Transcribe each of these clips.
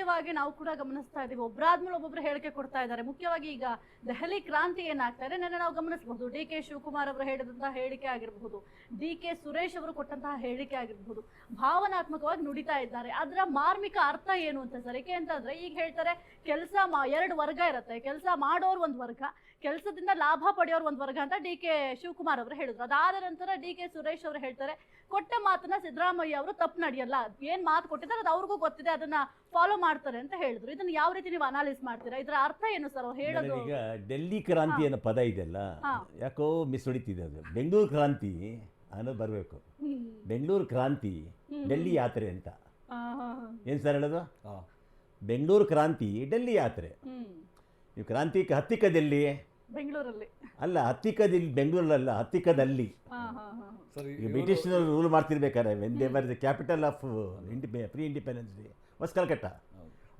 ಮುಖ್ಯವಾಗಿ ನಾವು ಕೂಡ ಗಮನಿಸ್ತಾ ಇದ್ದೀವಿ. ಒಬ್ಬರಾದ್ಮೇಲೆ ಒಬ್ಬೊಬ್ರು ಹೇಳಿಕೆ ಕೊಡ್ತಾ ಇದ್ದಾರೆ. ಮುಖ್ಯವಾಗಿ ಈಗ ದೆಹಲಿ ಕ್ರಾಂತಿ ಏನಾಗ್ತಾ ಇದೆ? ನೆನ್ನೆ ನಾವು ಗಮನಿಸಬಹುದು. ಡಿ ಕೆ ಶಿವಕುಮಾರ್ ಅವರು ಹೇಳಿದಂತಹ ಹೇಳಿಕೆ ಆಗಿರಬಹುದು. ಡಿ ಕೆ ಸುರೇಶ್ ಅವರು ಕೊಟ್ಟಂತಹ ಹೇಳಿಕೆ ಆಗಿರಬಹುದು. ಭಾವನಾತ್ಮಕವಾಗಿ ನುಡಿತಾ ಇದ್ದಾರೆ. ಅದರ ಮಾರ್ಮಿಕ ಅರ್ಥ ಏನು ಅಂತ ಸರ್? ಏಕೆ ಅಂತಂದ್ರೆ ಈಗ ಹೇಳ್ತಾರೆ, ಕೆಲಸ ಮಾ, ಎರಡು ವರ್ಗ ಇರುತ್ತೆ. ಕೆಲಸ ಮಾಡೋರು ಒಂದು ವರ್ಗ, ಕೆಲಸದಿಂದ ಲಾಭ ಪಡೆಯೋರು ಒಂದು ವರ್ಗ ಅಂತ ಡಿ ಕೆ ಶಿವಕುಮಾರ್ ಅವರು ಹೇಳಿದ್ರು. ಅದಾದ ನಂತರ ಡಿ ಕೆ ಸುರೇಶ್ ಅವರು ಹೇಳ್ತಾರೆ, ಕೊಟ್ಟ ಮಾತನ್ನ ಸಿದ್ದರಾಮಯ್ಯ ಅವರು ತಪ್ಪು ನಡೆಯಲ್ಲ. ಏನ್ ಮಾತು ಕೊಟ್ಟಿದ್ದಾರೆ ಅದು ಅವ್ರಿಗೂ ಗೊತ್ತಿದೆ. ಅದನ್ನ ಫಾಲೋ ಮಾಡ್ತಾರೆ ಅಂತ ಹೇಳಿದ್ರು. ಇದನ್ನ ಯಾವ ರೀತಿ ನೀವು ಅನಾಲಿಸ್ ಮಾಡ್ತೀರಾ? ಇದರ ಅರ್ಥ ಏನು ಸರ್ ಅವ್ರು ಹೇಳೋದು ಈಗ ಡೆಲ್ಲಿ ಕ್ರಾಂತಿ ಅನ್ನೋ ಪದ ಇದೆಯಲ್ಲ ಅಲ್ಲ ಯಾಕೋ ಮಿಸ್ ಹೊಡಿತಿದೆ ಅದು. ಬೆಂಗಳೂರು ಕ್ರಾಂತಿ ಅನ್ನೋದು ಬರಬೇಕು. ಬೆಂಗಳೂರು ಕ್ರಾಂತಿ ಡೆಲ್ಲಿ ಯಾತ್ರೆ ಅಂತ. ಏನು ಸರ್ ಹೇಳೋದು? ಬೆಂಗಳೂರು ಕ್ರಾಂತಿ ಡೆಲ್ಲಿ ಯಾತ್ರೆ. ನೀವು ಕ್ರಾಂತಿ ಹತ್ತಿಕ್ಕದಲ್ಲಿ ಬೆಂಗಳೂರಲ್ಲಿ. ಅಲ್ಲ ಹತ್ತಿಕ್ಕದಲ್ಲಿ ಬೆಂಗಳೂರಲ್ಲ ಹತ್ತಿಕ್ಕದಲ್ಲಿ ಬ್ರಿಟಿಷ್ನವರು rule ಮಾಡ್ತಿರ್ಬೇಕಾದ್ರೆ when they were the capital of indepe pre independence day was Calcutta.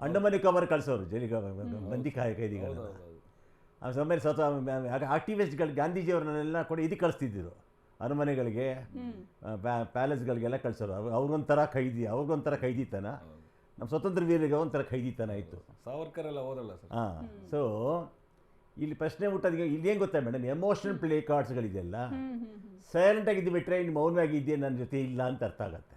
Andaman Nicobar ಕಳಿಸೋರು ಜೈಲಿಗೆ ಬಂದಿ ಕಾಯ ಕೈದಿಗಳನ್ನ ಆ ಸಮಯ ಸ್ವತಃ ಆಕ್ಟಿವಿಸ್ಟ್ಗಳು ಗಾಂಧೀಜಿಯವ್ರನ್ನೆಲ್ಲ ಕೂಡ ಇದು ಕಳಿಸ್ತಿದ್ದರು. ಅರಮನೆಗಳಿಗೆ ಪ್ಯಾಲೇಸ್ಗಳಿಗೆಲ್ಲ ಕಳಿಸೋರು. ಅವ್ರು ಅವ್ರಿಗೊಂಥರ ಖೈದಿ ಅವ್ರಿಗೊಂಥರ ಖೈದಿತನ. ನಮ್ಮ ಸ್ವತಂತ್ರ ವೀರರಿಗೆ ಒಂಥರ ಖೈದಿತನ ಇತ್ತು ಸಾವರ್ಕರ್ ಎಲ್ಲ ಹೋದಲ್ಲ ಸರ್? ಹಾಂ. ಸೊ ಇಲ್ಲಿ ಪ್ರಶ್ನೆ ಹುಟ್ಟೋದಕ್ಕೆ ಇಲ್ಲಿ ಏನು ಗೊತ್ತಾ ಮೇಡಮ್ ಎಮೋಷನಲ್ ಪ್ಲೇ ಕಾರ್ಡ್ಸ್ಗಳಿದೆಯಲ್ಲ ಸೈಲೆಂಟಾಗಿದ್ದು ಬಿಟ್ಟರೆ ಇನ್ನು ಮೌನವಾಗಿದ್ದೆ ನನ್ನ ಜೊತೆ ಇಲ್ಲ ಅಂತ ಅರ್ಥ ಆಗುತ್ತೆ.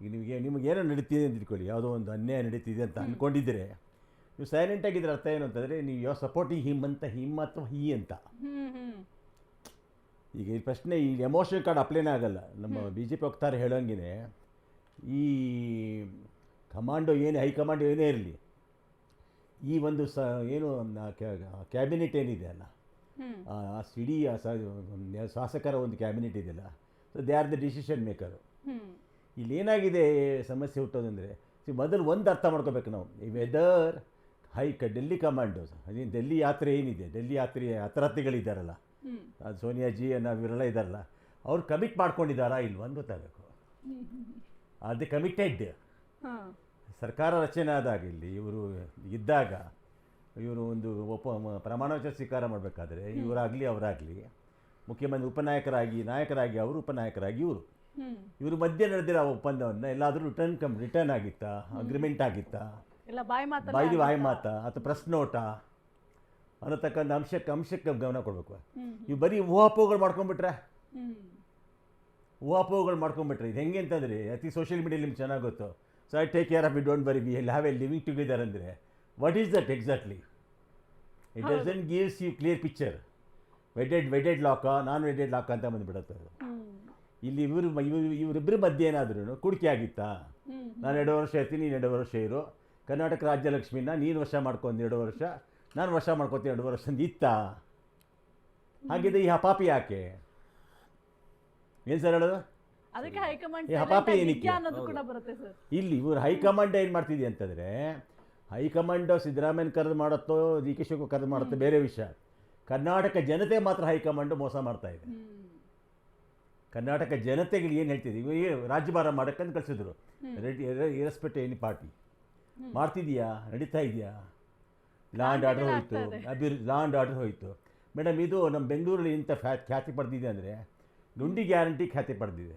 ಈಗ ನಿಮಗೆ ಏನೋ ನಡೀತಿದೆ ಅಂತ ಇಟ್ಕೊಳ್ಳಿ ಯಾವುದೋ ಒಂದು ಅನ್ಯಾಯ ನಡೀತಿದೆ ಅಂತ ಅಂದ್ಕೊಂಡಿದ್ರೆ ನೀವು ಸೈಲೆಂಟ್ ಆಗಿದ್ರೆ ಅರ್ಥ ಏನು ಅಂತಂದರೆ ನೀವು ಯಾವ ಸಪೋರ್ಟಿಂಗ್ ಹಿಮ್ ಅಂತ ಹಿಮ್ ಅಥವಾ ಹಿ ಅಂತ. ಈಗ ಈ ಪ್ರಶ್ನೆ ಈ ಎಮೋಷನ್ ಕಾರ್ಡ್ ಅಪ್ಲೈನೇ ಆಗಲ್ಲ. ನಮ್ಮ ಬಿ ಜೆ ಪಿ ವಕ್ತಾರ ಹೇಳೋಂಗೆ ಈ ಕಮಾಂಡೋ ಏನೇ ಹೈಕಮಾಂಡೋ ಏನೇ ಇರಲಿ ಈ ಒಂದು ಸ ಏನು ಕ್ಯಾಬಿನೆಟ್ ಏನಿದೆ ಅಲ್ಲ ಆ ಸಿಡಿ ಆ ಶಾಸಕರ ಒಂದು ಕ್ಯಾಬಿನೆಟ್ ಇದೆಯಲ್ಲ so they are the decision maker hmm ಇಲ್ಲಿ ಏನಾಗಿದೆ ಸಮಸ್ಯೆ ಹುಟ್ಟೋದಂದರೆ ಮೊದಲು ಒಂದು ಅರ್ಥ ಮಾಡ್ಕೋಬೇಕು ನಾವು. ಈ ವೆದರ್ ಹೈ ಕ ಡೆಲ್ಲಿ ಕಮಾಂಡೋಸ್ ಅದೇನು ಡೆಲ್ಲಿ ಯಾತ್ರೆ ಏನಿದೆ? ಡೆಲ್ಲಿ ಯಾತ್ರೆ ಹತ್ರಾರ್ಥಿಗಳಿದ್ದಾರಲ್ಲ ಅದು ಅದು ಸೋನಿಯಾಜಿ ಅನ್ನೋ ಇವರೆಲ್ಲ ಇದ್ದಾರಲ್ಲ. ಅವ್ರು ಕಮಿಟ್ ಮಾಡ್ಕೊಂಡಿದ್ದಾರಾ ಇಲ್ವಂದು ಅಂತ ಗೊತ್ತಾಗಬೇಕು ಅದು ಕಮಿಟೆಡ್ ಸರ್ಕಾರ ರಚನೆ ಆದಾಗ ಇಲ್ಲಿ ಇವರು ಇದ್ದಾಗ ಇವರು ಒಂದು ಒಪ್ಪ ಪ್ರಮಾಣವಚನ ಪ್ರಮಾಣ ವಚನ ಸ್ವೀಕಾರ ಮಾಡಬೇಕಾದ್ರೆ ಇವರಾಗಲಿ ಅವರಾಗಲಿ ಮುಖ್ಯಮಂತ್ರಿ ಉಪನಾಯಕರಾಗಿ ನಾಯಕರಾಗಿ ಅವರು ಉಪನಾಯಕರಾಗಿ ಇವರು. ಇವರು ಮಧ್ಯೆ ನಡೆದಿರೋ ಒಪ್ಪಂದವನ್ನ ಎಲ್ಲಾದರೂ ರಿಟರ್ನ್ ಕಮ್ ರಿಟರ್ನ್ ಆಗಿತ್ತಾ? ಅಗ್ರಿಮೆಂಟ್ ಆಗಿತ್ತಾ? ಇಲ್ಲ ಬಾಯಿ ಮಾತಲ್ಲ ಬಾಯಿ ಬಾಯಿ ಮಾತಾ? ಅಥವಾ ಪ್ರಶ್ನೋಟ ನೋಟ ಅನ್ನತಕ್ಕಂಥ ಅಂಶಕ್ಕೆ ಅಂಶಕ್ಕೆ ಗಮನ ಕೊಡಬೇಕು. ಇವು ಬರೀ ಊಹಾಪೋಹಗಳು ಮಾಡ್ಕೊಂಡ್ಬಿಟ್ರೆ? ಊಹಾಪೋಹಗಳು ಮಾಡ್ಕೊಂಡ್ಬಿಟ್ರೆ? ಇದು ಹೆಂಗೆ ಅಂತಂದರೆ ಅತಿ ಸೋಷಿಯಲ್ ಮೀಡಿಯಲ್ಲಿ ನಿಮ್ಗೆ ಚೆನ್ನಾಗಿ ಗೊತ್ತು. So I take care of you don't worry we'll have a living together ಅಂದರೆ what is that exactly it doesn't gives you clear picture wedded wedded lock non wedded lock ಅಂತ ಬಂದುಬಿಡುತ್ತೆ ಅದು. ಇಲ್ಲಿ ಇವರು ಇವರು ಇವರಿಬ್ಬರ ಮಧ್ಯೆ ಏನಾದ್ರೂ ಕುಡಿಕೆ ಆಗಿತ್ತಾ? ನಾನು ಎರಡು ವರ್ಷ ಇರ್ತೀನಿ ನೀನು ಎರಡು ವರ್ಷ ಇರು. ಕರ್ನಾಟಕ ರಾಜ್ಯಲಕ್ಷ್ಮಿನ ನೀನು ವರ್ಷ ಮಾಡ್ಕೊಂಡು ಎರಡು ವರ್ಷ ನಾನು ವರ್ಷ ಮಾಡ್ಕೊತೀನಿ ಎರಡು ವರ್ಷ ಅಂತ ಇತ್ತಾ? ಹಾಗಿದ್ರೆ ಈ ಹಪಾಪಿ ಯಾಕೆ? ಏನು ಸರ್ ಹೇಳೋದು? silent ಹಪಾಪಿ ಏನಕ್ಕೆ? ಬರುತ್ತೆ ಸರ್. ಇಲ್ಲಿ ಇವರು ಹೈಕಮಾಂಡ್ ಏನು ಅಂತಂದ್ರೆ ಅಂತಂದರೆ ಹೈಕಮಾಂಡ್ ಸಿದ್ದರಾಮಯ್ಯನ ಕರೆದು ಮಾಡುತ್ತೋ ಡಿ ಕೆ ಶಿವಕುಮಾರ್ ಕರೆದು ಮಾಡುತ್ತೋ ಬೇರೆ ವಿಷಯ. ಕರ್ನಾಟಕ ಜನತೆ ಮಾತ್ರ ಹೈಕಮಾಂಡ್ ಮೋಸ ಮಾಡ್ತಾ ಇದೆ. ಕರ್ನಾಟಕ ಜನತೆಗಳು ಏನು ಹೇಳ್ತಿದ್ರು? ಇವಾಗ ರಾಜ್ಯಭಾರ ಮಾಡೋಕ್ಕಂತ ಕಳಿಸಿದ್ರು. Ready irrespective any party? ಮಾಡ್ತಿದೀಯಾ? ನಡೀತಾ ಇದೆಯಾ? ಲ್ಯಾಂಡ್ ಆರ್ಡರ್ ಹೋಯಿತು. ಅಭಿವೃದ್ಧಿ ಲ್ಯಾಂಡ್ ಆರ್ಡರ್ ಹೋಯಿತು. ಮೇಡಮ್ ಇದು ನಮ್ಮ ಬೆಂಗಳೂರಲ್ಲಿ ಇಂಥ ಫ್ಯಾ ಖ್ಯಾತಿ ಪಡೆದಿದೆ ಅಂದರೆ ನುಂಡಿ ಗ್ಯಾರಂಟಿ ಖ್ಯಾತಿ ಪಡೆದಿದೆ.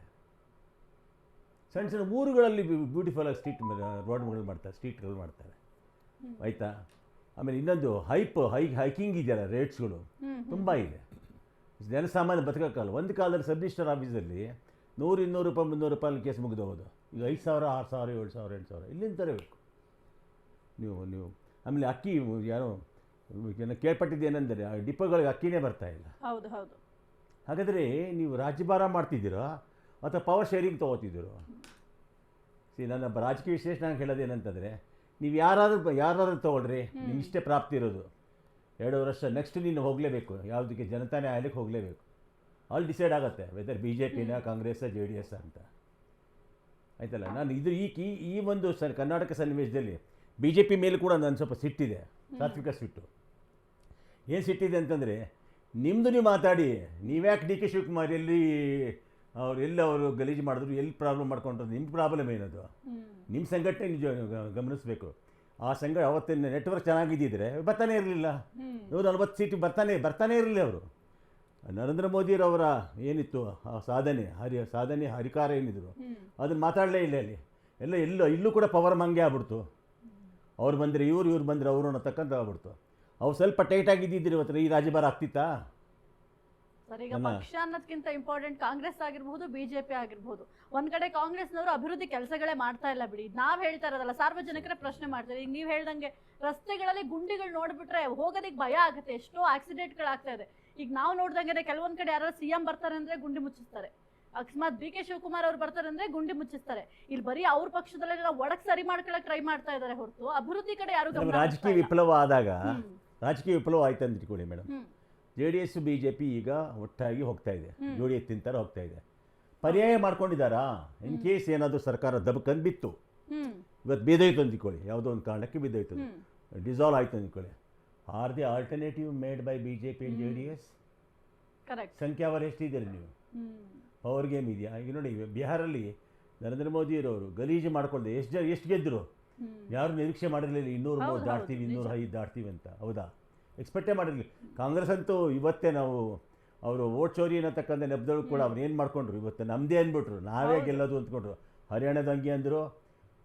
ಸಣ್ಣ ಸಣ್ಣ ಊರುಗಳಲ್ಲಿ ಬ್ಯೂಟಿಫುಲ್ ಆಗಿ ಸ್ಟ್ರೀಟ್ ರೋಡ್ಗಳು ಮಾಡ್ತಾರೆ ಸ್ಟ್ರೀಟ್ಗಳು ಮಾಡ್ತಾರೆ. ಆಯಿತಾ? ಆಮೇಲೆ ಇನ್ನೊಂದು ಹೈಪ್ ಹೈ ಹೈಕಿಂಗ್ ಇದೆಯಲ್ಲ ರೇಟ್ಸ್ಗಳು ತುಂಬ ಇದೆ. ಜನಸಾಮಾನ್ಯ ಬದುಕೋಕ್ಕಲ್ಲ. ಒಂದು ಕಾಲದಲ್ಲಿ ಸಬ್ ರಿಜಿಸ್ಟರ್ ಆಫೀಸಲ್ಲಿ ನೂರು ಇನ್ನೂರು ರೂಪಾಯಿ ಮುನ್ನೂರು ರೂಪಾಯಿ ಕೇಸ್ ಮುಗಿದು ಹೋಗೋದು. ಈಗ ಐದು ಸಾವಿರ ಆರು ಸಾವಿರ ಏಳು ಸಾವಿರ ಎಂಟು ಸಾವಿರ ಇಲ್ಲಿಂದ ತರಬೇಕು ನೀವು ನೀವು ಆಮೇಲೆ ಅಕ್ಕಿ ಯಾರೋ ಏನೋ ಕೇಳ್ಪಟ್ಟಿದ್ದು ಏನಂದರೆ ಆ ಡಿಪೋಗಳಿಗೆ ಅಕ್ಕಿನೇ ಬರ್ತಾ ಇಲ್ಲ. ಹೌದು ಹೌದು. ಹಾಗಾದರೆ ನೀವು ರಾಜ್ಯಭಾರ ಮಾಡ್ತಿದ್ದೀರೋ? ಅಥವಾ ಪವರ್ ಶೇರಿಂಗ್ ತೊಗೋತಿದ್ದೀರೋ? ಸಿ ನನ್ನ ರಾಜಕೀಯ ವಿಶ್ಲೇಷಣೆ ಹೇಳೋದೇನಂತಂದರೆ ನೀವು ಯಾರಾದರೂ ಯಾರಾದರೂ ತೊಗೊಳ್ರಿ ನಿಮ್ಗೆ ಇಷ್ಟೇ ಪ್ರಾಪ್ತಿ ಇರೋದು. ಎರಡು ವರ್ಷ ನೆಕ್ಸ್ಟ್ ನೀನು ಹೋಗಲೇಬೇಕು. ಯಾವುದಕ್ಕೆ ಜನತಾನೇ ನ್ಯಾಯಾಲಯಕ್ಕೆ ಹೋಗಲೇಬೇಕು. ಅಲ್ಲಿ ಡಿಸೈಡ್ ಆಗುತ್ತೆ ವೆದರ್ ಬಿ ಜೆ ಪಿನ ಕಾಂಗ್ರೆಸ್ ಜೆ ಡಿ ಎಸ್ ಅಂತ. ಆಯ್ತಲ್ಲ? ನಾನು ಇದು ಈ ಈ- ಈ ಒಂದು ಸ ಕರ್ನಾಟಕ ಸನ್ನಿವೇಶದಲ್ಲಿ ಬಿ ಜೆ ಪಿ ಮೇಲೂ ಕೂಡ ನಾನು ಸ್ವಲ್ಪ ಸಿಟ್ಟಿದೆ. ಸಾತ್ವಿಕ ಸಿಟ್ಟು. ಏನು ಸಿಟ್ಟಿದೆ ಅಂತಂದರೆ ನಿಮ್ಮದು ನೀವು ಮಾತಾಡಿ ನೀವ್ಯಾಕೆ ಡಿ ಕೆ ಶಿವಕುಮಾರ್ ಎಲ್ಲಿ ಅವ್ರು ಎಲ್ಲಿ ಅವರು ಗಲೀಜು ಮಾಡಿದ್ರು ಎಲ್ಲಿ ಪ್ರಾಬ್ಲಮ್ ಮಾಡ್ಕೊಂಡ್ರು ನಿಮ್ಮ ಪ್ರಾಬ್ಲಮ್ ಏನದು ನಿಮ್ಮ ಸಂಘಟನೆ ಗಮನಿಸಬೇಕು. ಆ ಸಂಘ ಅವತ್ತಿನ ನೆಟ್ವರ್ಕ್ ಚೆನ್ನಾಗಿದ್ದಿದ್ರೆ ಬರ್ತಾನೆ ಇರಲಿಲ್ಲ. ನೂರ ನಲ್ವತ್ತು ಸೀಟು ಬರ್ತಾನೆ ಬರ್ತಾನೆ ಇರಲಿಲ್ಲ ಅವರು. ನರೇಂದ್ರ ಮೋದಿರವರ ಏನಿತ್ತು ಆ ಸಾಧನೆ ಹರಿ ಸಾಧನೆ ಹರಿಕಾರ ಏನಿದ್ರು ಅದನ್ನು ಮಾತಾಡಲೇ ಇಲ್ಲ ಅಲ್ಲಿ. ಎಲ್ಲ ಎಲ್ಲೋ ಇಲ್ಲೂ ಕೂಡ ಪವರ್ ಮಂಗೆ ಆಗ್ಬಿಡ್ತು. ಅವ್ರು ಬಂದರೆ ಇವ್ರು ಇವ್ರು ಬಂದರೆ ಅವರು ಅನ್ನತಕ್ಕಂಥ ಆಗ್ಬಿಡ್ತು ಅವ್ರು ಸ್ವಲ್ಪ ಟೈಟ್ ಆಗಿದ್ದಿದ್ರೆ ಇವತ್ತು ಈ ರಾಜ್ಯಭಾರ ಆಗ್ತಿತ್ತಾ? ಸರ್ ಈಗ ಪಕ್ಷ ಅನ್ನೋದಕ್ಕಿಂತ ಇಂಪಾರ್ಟೆಂಟ್ ಕಾಂಗ್ರೆಸ್ ಆಗಿರ್ಬಹುದು ಬಿಜೆಪಿ ಆಗಿರ್ಬಹುದು. ಒಂದ್ ಕಡೆ ಕಾಂಗ್ರೆಸ್ನವರು ಅಭಿವೃದ್ಧಿ ಕೆಲಸಗಳೇ ಮಾಡ್ತಾ ಇಲ್ಲ ಬಿಡಿ. ನಾವ್ ಹೇಳ್ತಾ ಇರೋದಲ್ಲ ಸಾರ್ವಜನಿಕರೇ ಪ್ರಶ್ನೆ ಮಾಡ್ತಾರೆ. ಈಗ ನೀವ್ ಹೇಳ್ದಂಗೆ ರಸ್ತೆಗಳಲ್ಲಿ ಗುಂಡಿಗಳು ನೋಡ್ಬಿಟ್ರೆ ಹೋಗೋದಕ್ಕೆ ಭಯ ಆಗುತ್ತೆ. ಎಷ್ಟೋ ಆಕ್ಸಿಡೆಂಟ್ಗಳಾಗ್ತಾ ಇದೆ. ಈಗ ನಾವು ನೋಡ್ದಂಗೆ ಕೆಲವೊಂದ್ ಕಡೆ ಯಾರು ಸಿಎಂ ಬರ್ತಾರೆ ಅಂದ್ರೆ ಗುಂಡಿ ಮುಚ್ಚಿಸ್ತಾರೆ. ಅಕಸ್ಮಾತ್ ಡಿ ಕೆ ಶಿವಕುಮಾರ್ ಅವ್ರು ಬರ್ತಾರೆ ಅಂದ್ರೆ ಗುಂಡಿ ಮುಚ್ಚಿಸ್ತಾರೆ. ಇಲ್ಲಿ ಬರೀ ಅವ್ರ ಪಕ್ಷದಲ್ಲೇ ಒಡಕ್ ಒಳಗ್ ಸರಿ ಮಾಡ್ಕೊಳಕ್ ಟ್ರೈ ಮಾಡ್ತಾ ಇದ್ದಾರೆ ಹೊರತು. ಅಭಿವೃದ್ಧಿ ಕಡೆ ಯಾರು ರಾಜಕೀಯ ವಿಫಲವಾದಾಗ ವಿಪ್ಲವ ಆದಾಗ ರಾಜಕೀಯ ವಿಪ್ಲವ ಆಯ್ತು ಅಂತ ಇಟ್ಕೊಳ್ಳಿ madam. J D S B J P ಈಗ ಒಟ್ಟಾಗಿ ಹೋಗ್ತಾ ಇದೆ. ಜೋಡಿ ಎತ್ತಿನ ಥರ ಹೋಗ್ತಾ ಇದೆ. ಪರ್ಯಾಯ ಮಾಡ್ಕೊಂಡಿದ್ದಾರಾ? ಇನ್ ಕೇಸ್ ಏನಾದರೂ ಸರ್ಕಾರ ದಬಕಂದು ಬಿತ್ತು ಇವತ್ತು ಬಿದ್ದೋಯ್ತು ಅಂದ್ಕೊಳ್ಳಿ. ಯಾವುದೋ ಒಂದು ಕಾರಣಕ್ಕೆ ಬಿದ್ದೋಯ್ತು ಡಿಸಾಲ್ವ್ ಆಯ್ತು ಅಂದ್ಕೊಳ್ಳಿ. Are the alternative made by B J P and J D S ಸಂಖ್ಯಾವಾರು ಎಷ್ಟಿದ್ದೀರಿ ನೀವು? ಪವರ್ ಗೇಮ್ ಇದೆಯಾ? ಈಗ ನೋಡಿ ಬಿಹಾರಲ್ಲಿ ನರೇಂದ್ರ ಮೋದಿ ಮೋದಿಯರವರು ಗಲೀಜು ಮಾಡ್ಕೊಂಡೆ. ಎಷ್ಟು ಜನ ಎಷ್ಟು ಗೆದ್ದರು ಯಾರು ನಿರೀಕ್ಷೆ ಮಾಡಿರಲಿಲ್ಲ ಇನ್ನೂರು ಮೂರು ದಾಟ್ತೀವಿ ಇನ್ನೂರು ಐದು ದಾಟ್ತೀವಿ ಅಂತ. ಹೌದಾ? ಎಕ್ಸ್ಪೆಕ್ಟೇ ಮಾಡಿರಲಿ ಕಾಂಗ್ರೆಸ್ ಅಂತೂ ಇವತ್ತೇ ನಾವು ಅವರು ಓಟ್ ಚೋರಿ ಅನ್ನತಕ್ಕಂಥ ನೆಪದೊಳಗೆ ಕೂಡ ಅವ್ರು ಏನು ಮಾಡ್ಕೊಂಡ್ರು? ಇವತ್ತು ನಮ್ಮದೇ ಅಂದ್ಬಿಟ್ರು ನಾವೇ. ಗೆಲ್ಲೋದು ಅಂದ್ಕೊಂಡ್ರು. ಹರಿಯಾಣದ ಹಂಗೆ ಅಂದರು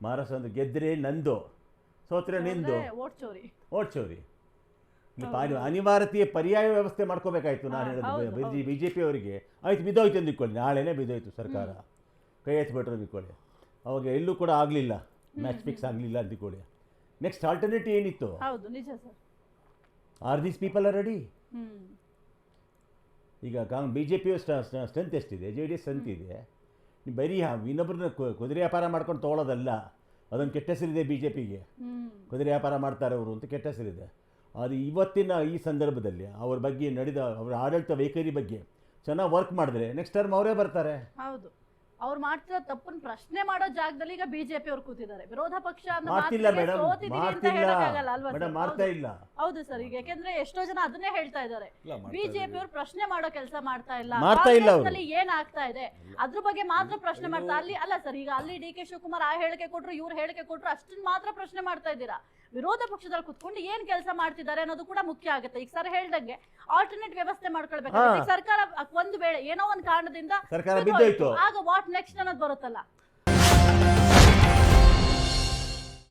ಮಹಾರಾಷ್ಟ್ರ ಅಂದ್ರೆ ಗೆದ್ದರೆ ನಂದು. ಸೋತ್ರೆ ನಿಂದು. ಓಟ್ ಚೋರಿ. ಓಟ್ ಚೋರಿ. ಅನಿವಾರ್ಯತೆಯ ಪರ್ಯಾಯ ವ್ಯವಸ್ಥೆ ಮಾಡ್ಕೋಬೇಕಾಯ್ತು ನಾನು ಹೇಳೋದು. ಬಿ ಜೆ ಪಿ ಅವರಿಗೆ. ಆಯ್ತು ಬಿದ್ದೋಯ್ತು ಅಂದಿಕೊಳ್ಳಿ ನಾಳೆನೇ ಬಿದ್ದೋಯ್ತು ಸರ್ಕಾರ. ಕೈ ಎತ್ಬಿಟ್ರು ಅಂದಿಕೊಳ್ಳಿ ಅವಾಗ ಎಲ್ಲೂ ಕೂಡ ಆಗಲಿಲ್ಲ. ಮ್ಯಾಚ್ ಫಿಕ್ಸ್ ಆಗಲಿಲ್ಲ ಅಂದಿಕೊಳ್ಳಿ ನೆಕ್ಸ್ಟ್ ಆಲ್ಟರ್ನೇಟಿವ್ ಏನಿತ್ತು? ಹೌದು ನಿಜ sir. Are these people are ready ಈಗ ಕಾಂಗ್ ಬಿ ಜೆ ಪಿಯ ಸ್ಟ್ರೆಂತ್ ಎಷ್ಟಿದೆ? ಜೆ ಡಿ ಎಸ್ ಸ್ಟ್ರೆಂತ್ ಇದೆ ನೀವು ಬರೀ ಇನ್ನೊಬ್ಬರನ್ನ ಕುದುರೆ ವ್ಯಾಪಾರ ಮಾಡ್ಕೊಂಡು ತೊಗೊಳೋದಲ್ಲ ಅದೊಂದು ಕೆಟ್ಟ ಹೆಸರಿದೆ ಬಿ ಜೆ ಪಿಗೆ ಕುದುರೆ ವ್ಯಾಪಾರ ಮಾಡ್ತಾರೆ ಅವರು ಅಂತ ಕೆಟ್ಟ ಹೆಸರಿದೆ. ಅದು ಇವತ್ತಿನ ಈ ಸಂದರ್ಭದಲ್ಲಿ ಅವ್ರ ಬಗ್ಗೆ ನಡೆದ ಅವರ ಆಡಳಿತ ವೈಖರಿ ಬಗ್ಗೆ ಚೆನ್ನಾಗಿ ವರ್ಕ್ ಮಾಡಿದ್ರೆ ನೆಕ್ಸ್ಟ್ ಟರ್ಮ್ ಅವರೇ ಬರ್ತಾರೆ. ಹೌದು. ಅವ್ರು ಮಾಡ್ತಿರೋ ತಪ್ಪನ್ ಪ್ರಶ್ನೆ ಮಾಡೋ ಜಾಗದಲ್ಲಿ ಈಗ ಬಿಜೆಪಿ ಅವ್ರು ಕೂತಿದ್ದಾರೆ ವಿರೋಧ ಪಕ್ಷ ಅನ್ನೋ ಮಾಡ್ತಿಲ್ಲ ಮಾತಿಗೆ ಮೇಡಮ್ ಅಂತ ಮಾಡ್ತಿಲ್ಲ ಹೇಳಕ್ಕಾಗಲ್ಲ ಅಲ್ವಾ ಮೇಡಮ್ ಸರ್? ಮಾಡ್ತಾ ಹೌದು. ಇಲ್ಲ ಹೌದು ಸರ್ ಈಗ ಯಾಕೆಂದ್ರೆ ಎಷ್ಟೋ ಜನ ಅದನ್ನೇ ಹೇಳ್ತಾ ಇದ್ದಾರೆ ಇಲ್ಲ, ಮಾಡ್ತಾ ಬಿಜೆಪಿ. ಅವ್ರು ಪ್ರಶ್ನೆ ಮಾಡೋ ಕೆಲಸ ಮಾಡ್ತಾ ಇಲ್ಲ ಮಾಡ್ತಾ ಇಲ್ಲ ಅವ್ರು. ಕಾಂಗ್ರೆಸ್ನಲ್ಲಿ ಏನ್ ಆಗ್ತಾ ಇದೆ ಅದ್ರ ಬಗ್ಗೆ ಮಾತ್ರ ಪ್ರಶ್ನೆ ಮಾಡ್ತಾ ಅಲ್ಲಿ ಅಲ್ಲ ಸರ್ ಈಗ ಅಲ್ಲಿ ಡಿ ಕೆ ಶಿವಕುಮಾರ್ ಆ ಹೇಳಿಕೆ ಕೊಟ್ರು ಇವ್ರು ಹೇಳಿಕೆ ಕೊಟ್ರು ಅಷ್ಟನ್ನ ಮಾತ್ರ ಪ್ರಶ್ನೆ ಮಾಡ್ತಾ ಇದ್ದೀರಾ ವಿರೋಧ ಪಕ್ಷದಲ್ಲಿ ಕುತ್ಕೊಂಡು ಏನ್ ಕೆಲಸ ಮಾಡ್ತಿದ್ದಾರೆ ಅನ್ನೋದು ಕೂಡ ಮುಖ್ಯ ಆಗುತ್ತೆ. ಈಗ ಸರ್ ಹೇಳ್ದಂಗೆ ಆಲ್ಟರ್ನೇಟ್ ವ್ಯವಸ್ಥೆ ಮಾಡ್ಕೊಳ್ಬೇಕು. ಈಗ ಸರ್ಕಾರ ಒಂದು ವೇಳೆ ಏನೋ ಒಂದು ಕಾರಣದಿಂದ ಸರ್ಕಾರ ಬಿದ್ದೋಯ್ತು. ಬಿದ್ದೋಯ್ತು. ಆಗ ವಾಟ್ ನೆಕ್ಸ್ಟ್ ಅನ್ನೋದು ಬರುತ್ತಲ್ಲ.